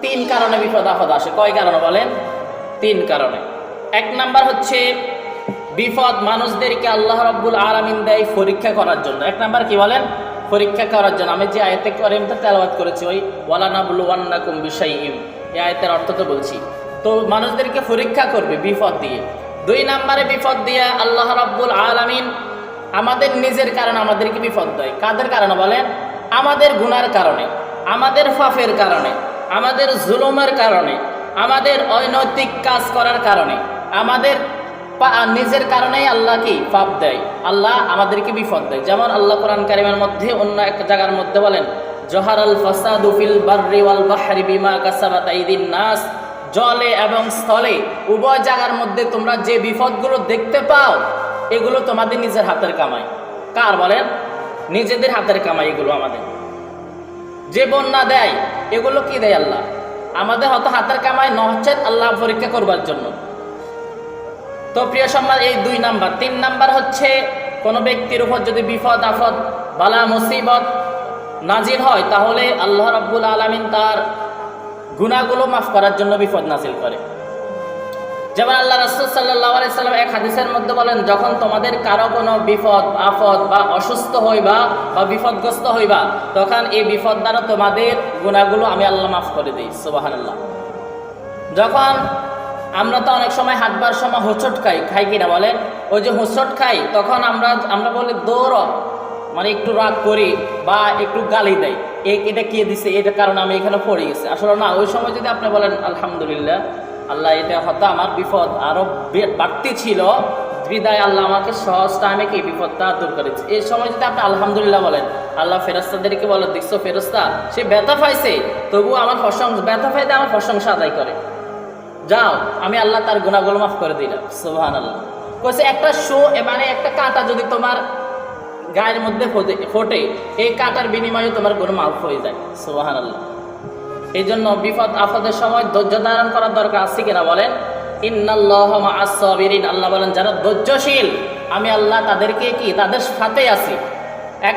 তিন কারণে বিপদ আপদ আসে। কয় কারণে বলেন? তিন কারণে। এক নাম্বার হচ্ছে বিপদ মানুষদেরকে আল্লাহ রব্বুল আলমিন দেয় পরীক্ষা করার জন্য। এক নাম্বার কি বলেন? পরীক্ষা করার জন্য। আমি যে আয়তে করিমটা তেলাওয়াত করেছি, ওই ওয়ালানা বুলু ওয়ান্না কুম বিষয় ইম এই আয়তের অর্থ তো বলছি। তো মানুষদেরকে পরীক্ষা করবে বিপদ দিয়ে। দুই নাম্বারে বিপদ দিয়ে আল্লাহ রব্বুল আলমিন আমাদের নিজের কারণে আমাদেরকে বিপদ দেয়। কাদের কারণে বলেন? আমাদের গুনার কারণে, আমাদের ফাফের কারণে। আমাদের জুলুমের কারণে, আমাদের অনৈতিক কাজ করার কারণে, আমাদের নিজের কারণেই আল্লাহ কি? পাপ দেয়। আল্লাহ আমাদেরকে বিপদ দেয়। যেমন আল্লাহ কোরআন কারিমের মধ্যে অন্য এক জায়গার মধ্যে বলেন জহার আল ফাসাদু ফিল বাররি ওয়াল বাহরি বিমা কাসাবাত নাস। জলে এবং স্থলে উভয় জায়গার মধ্যে তোমরা যে বিপদগুলো দেখতে পাও, এগুলো তোমাদের নিজের হাতের কামাই। কার বলেন? নিজেদের হাতের কামাই এগুলো আমাদের। যে বন্যা দেয়, এগুলো কি দেয় আল্লাহ? আমাদের হয়তো হাতের কামাই ন হচ্ছে আল্লাহ পরীক্ষা করবার জন্য। তো প্রিয় সম্মান এই দুই নাম্বার। তিন নাম্বার হচ্ছে, কোনো ব্যক্তির উপর যদি বিপদ আফদ বালা, মুসিবত নাজির হয়, তাহলে আল্লাহ রব্বুল আলমিন তার গুণাগুলো মাফ করার জন্য বিপদ নাজিল করে। যেমন আল্লাহ রাসূল সাল্লাল্লাহু আলাইহি সাল্লাম এক হাদিসের মধ্যে বলেন, যখন তোমাদের কারও কোনো বিপদ, আফদ বা অসুস্থ হইবা বা বিপদগ্রস্ত হইবা, তখন এই বিপদ দ্বারা তোমাদের গুণাগুলো আমি আল্লাহ মাফ করে দিই। সুবহানাল্লাহ। যখন আমরা তো অনেক সময় হাঁটবার সময় হোঁচট খাই খাই কিনা বলেন? ওই যে হোঁচট খাই, তখন আমরা আমরা বলি, দৌড়। মানে একটু রাগ করি বা একটু গালি দেয় এটা কে দিছে? এটার কারণে আমি এখানে পড়ে গেছি। আসলে না, ওই সময় যদি আপনি বলেন, আলহামদুলিল্লাহ আল্লাহ, এটা হয়তো আমার বিপদ। আরও বাড়তি ছিল। বিদায় আল্লাহ আমাকে সহজ টাইমে কি বিপদটা দূর করেছে। এই সময় যদি আপনি আলহামদুলিল্লাহ বলেন, আল্লাহ ফেরস্তাদেরকে বলে, দেখছ ফেরস্তা সে ব্যথা পাইছে। তবু আমার প্রশংসা ব্যথা পাইতে আমার প্রশংসা আদায় করে। যাও, আমি আল্লাহ তার গুণাগুলো মাফ করে দিলাম। সুবহান আল্লাহ কইছে, একটা শো মানে একটা কাঁটা যদি তোমার গায়ের মধ্যে ফোটে এই কাঁটার বিনিময়ে তোমার গুণ মাফ হয়ে যায়। সুবহান আল্লাহ এই জন্য বিপদ আপদের সময় ধৈর্য ধারণ করার দরকার আছে কিনা বলেন? ইন্নাল্লাহ মা'আস-সাবিরিন। আল্লাহ বলেন, যারা ধৈর্যশীল, আমি আল্লাহ তাদেরকে কি? তাদের সাথে আছি। এক